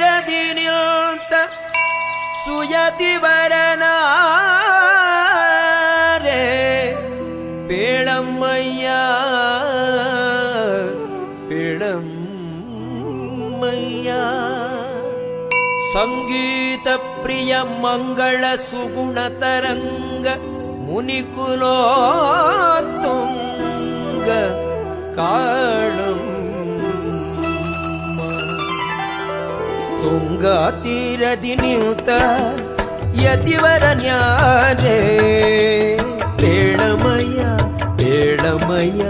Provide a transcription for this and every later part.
തുങ്കാതീരതിനിൽത്ത സുയതിവരനാരേ പിഴമ്മയ്യ പിഴമ്മയ്യ സംഗീത പ്രിയ മംഗള സുഗുണതരംഗ മുനികുലോത്തുങ്ക ಸುಗುಣ ತರಂಗ ಮುನಿಕುಲೋತ್ತುಂಗ ಕಾಳಂ ತುಂಗಾ ತೀರದಿ ನಿಂತ ಯತಿವರ ನ್ಯಾದೆ ಪೇಳಮಯ್ಯ ಪೇಳಮಯ್ಯ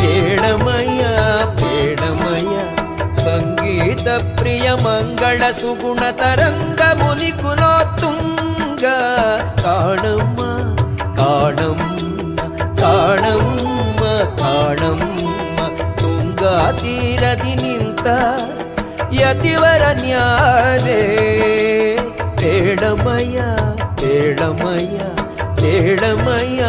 ಪೇಳಮಯ್ಯ ಪೇಳಮಯ್ಯ ಸಂಗೀತ ಪ್ರಿಯ ಮಂಗಳ ಸುಗುಣ ತರಂಗ ಮುನಿಕುಲೋ ತುಂಗ ಕಾಣಮ್ಮ ಕಾಣಮ್ಮ ಕಾಣಮ್ಮ ಕಾಣಮ್ಮ ತುಂಗಾ ತೀರದಿ ನಿಂತ ಯತಿವರ ನ್ಯಾದೆ ಪೇಳಮಯ್ಯ ಪೇಳಮಯ್ಯ ಪೇಳಮಯ್ಯ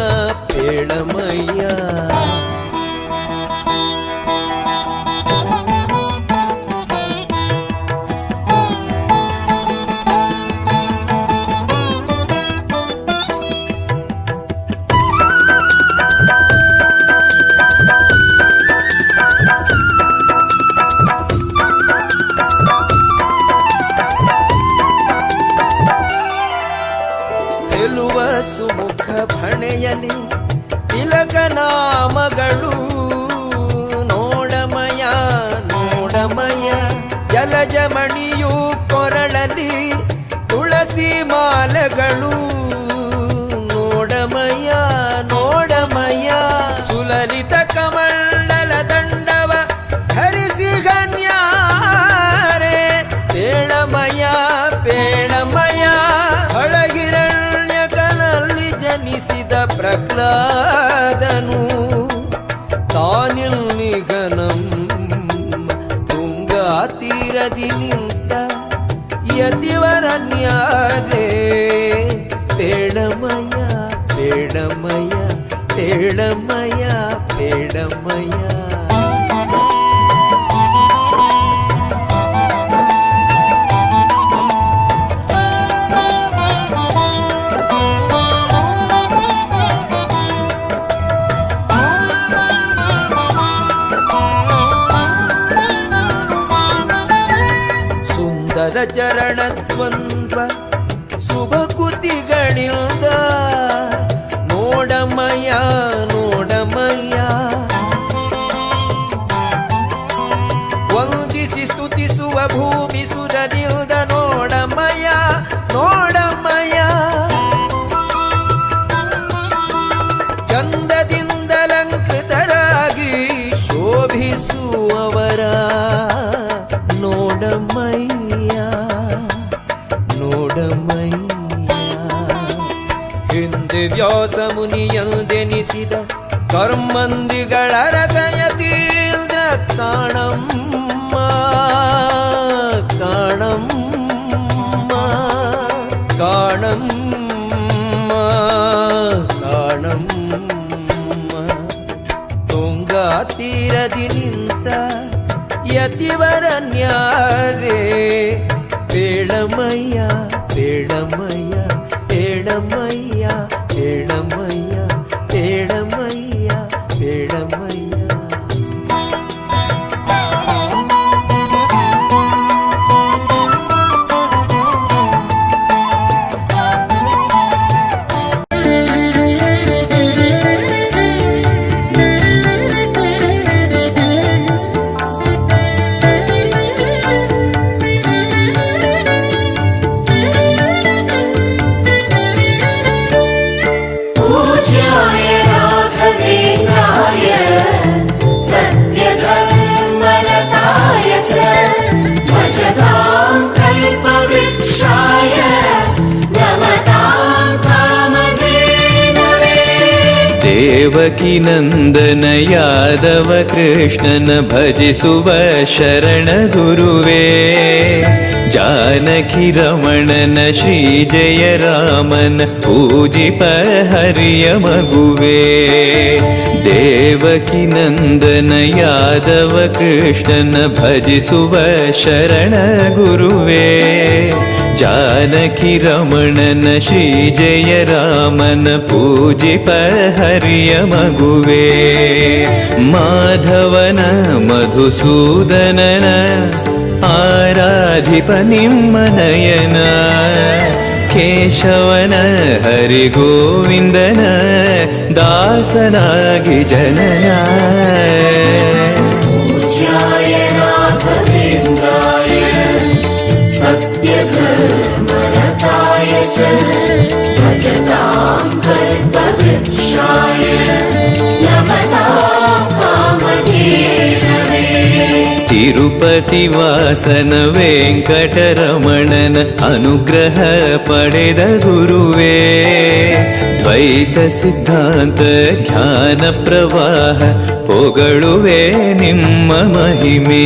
ಜಲಜಮಣಿಯು ಕೊರಳಲಿ ತುಳಸಿ ಮಾಲೆಗಳು. ನೋಡಮಯ ನೋಡಮಯ ಸುಲಲಿತ ಕಮಂಡಲ ದಂಡವ ಧರಿಸಿ ಗಣ್ಯಾರೆ. ಪೇಣಮಯ ಪೇಣಮಯ ಅಳಗಿರಣ್ಯಕನಲ್ಲಿ ಜನಿಸಿದ ಪ್ರಹ್ಲಾದನು. ತೀರದಿ ನಿಂತ ಯತಿವರನ್ಯಾರೇ ಪೇಳಮಯ ಪೇಳಮಯ ಪೇಳಮಯ ಪೇಳಮಯ ಸುಂದರ ಚರಣದ್ವಂದ್ವ ಶುಭಕೃತಿಗಳಿಂದ. ನೋಡಮಯ ನೋಡಮಯ ವಂದಿಸಿ ಸ್ತುತಿಸುವ ಭೂಮಿ ಸುರನಿಲ್ದ ನೋಡಮಯ ನೋಡಮಯ ಚಂದದಿಂದಲಂಕೃತರಾಗಿ ಶೋಭಿಸುವವರ. ಹಿಂದೆ ವ್ಯಾಸ ಮುನಿಯಂದೆನಿಸಿದ ಕರ್ಮಂದಿಗಳ ರಸಯತೀಂದ್ರ ಕಾಣಮ್ಮ ಕಾಣಮ್ಮ ಕಾಣಮ್ಮ ಕಾಣಮ್ಮ ತುಂಗಾ ತೀರದಿ ನಿಂತ ಯತಿವರ ನ್ಯಾರೇ ಪೇಳಮಯ್ಯ ಪೇಳಮಯ್ಯ joy. ेव नन्दन यादव कृष्णन भज सुव शरण गुरुवे जनकी रमणन श्री जय रामन पूजिपहर्य मगुवे देवकी नन्दन यादव कृष्णन भज सुव शरण गुरुवे जानकिरमणन श्रीजय रामन पूजिपहर्य मगुवे। माधवन मधुसूदनन आराधिपनिं मनयन केशवन हरिगोविन्दन दासनागि दासनागिजन्याय चल भजतां कल्पवृक्षाय तिरुपति वासन वेङ्कटरमणन अनुग्रह पडेद गुरुवे द्वैतसिद्धान्त ज्ञानप्रवाह पोगळुवे निम्म महिमे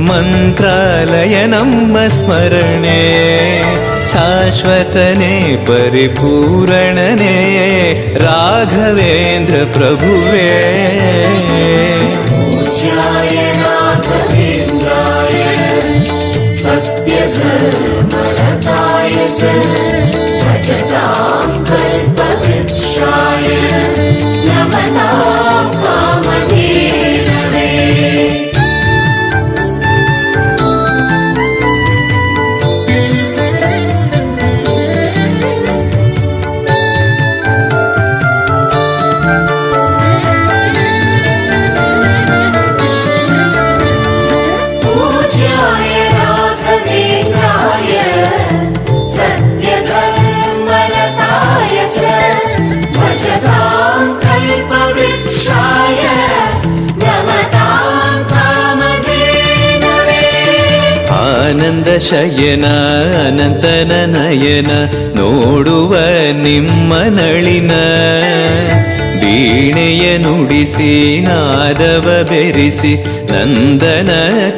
मन्त्रालयनम् स्मरणे शाश्वतने परिपूरणने राघवेन्द्रप्रभुवे ಆನಂದ ಶಯನ ಅನಂತನ ನಯನ ನೋಡುವ ನಿಮ್ಮ ನಳಿನ ವೀಣೆಯ ನುಡಿಸಿ ನಾದವ ಬೆರೆಸಿ ನಂದನ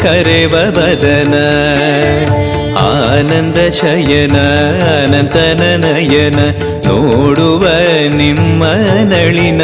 ಕರೆವ ಬದನ ಆನಂದ ಶಯನ ಅನಂತನ ನಯನ ನೋಡುವ ನಿಮ್ಮ ನಳಿನ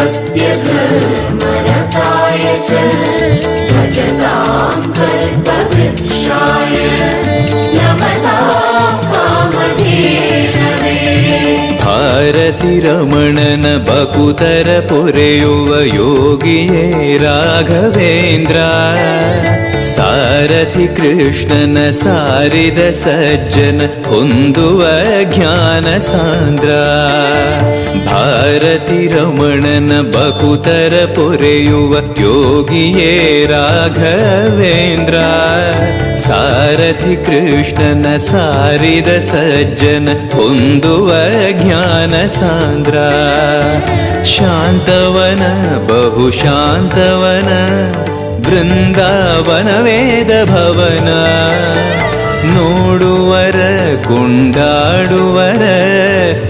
सत्यधर्मरताय च भजतां कर्तवृक्षाय भारति रमणन बकुतरपुरेयोगिने राघवेन्द्र। सारथि कृष्णन सारिदसज्जन कुन्दुवज्ञान सान्द्रा। ಭಾರತಿ ರಮಣನ ಬಕುತರ ಪೊರೆಯುವ ಯೋಗಿಯೇ ರಾಘವೇಂದ್ರ. ಸಾರಥಿ ಕೃಷ್ಣನ ಸಾರಿದ ಸಜ್ಜನ ಹೊಂದುವ ಜ್ಞಾನ ಸಾಂದ್ರ. ಶಾಂತವನ, ಬಹು ಶಾಂತವನ ಬೃಂದಾವನ ವೇದ ಭವನ. ನೋಡುವರ, ಕೊಂಡಾಡುವರ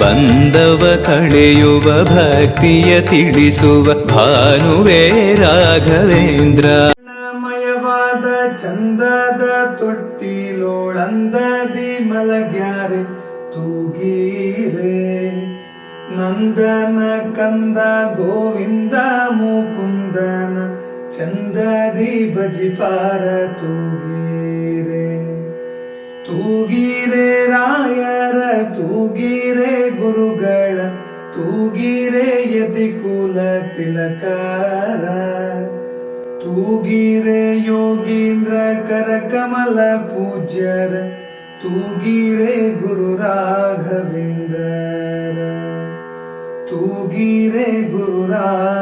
ಬಂದವ ಕಳೆಯುವ ಭಕ್ತಿಯ ತಿಳಿಸುವ ಭಾನುವೇ ರಾಘವೇಂದ್ರ. ಮಯವಾದ ಚಂದದ ತೊಟ್ಟಿಲೋಳಂದದಿ ಮಲಗ್ಯಾರೆ, ತೂಗೀರೆ. ನಂದನ ಕಂದ ಗೋವಿಂದ ಮುಕುಂದನ, ಚಂದದಿ ಬಜಿಪಾರ ತೂಗೀರೆ. ತೂಗೀರೆ ರಾಯರ कर तू गिरे योगींद्र कर कमल पूज्यर तू गिरे गुरु राघवेंद्र। तू गिरे गुरु राघ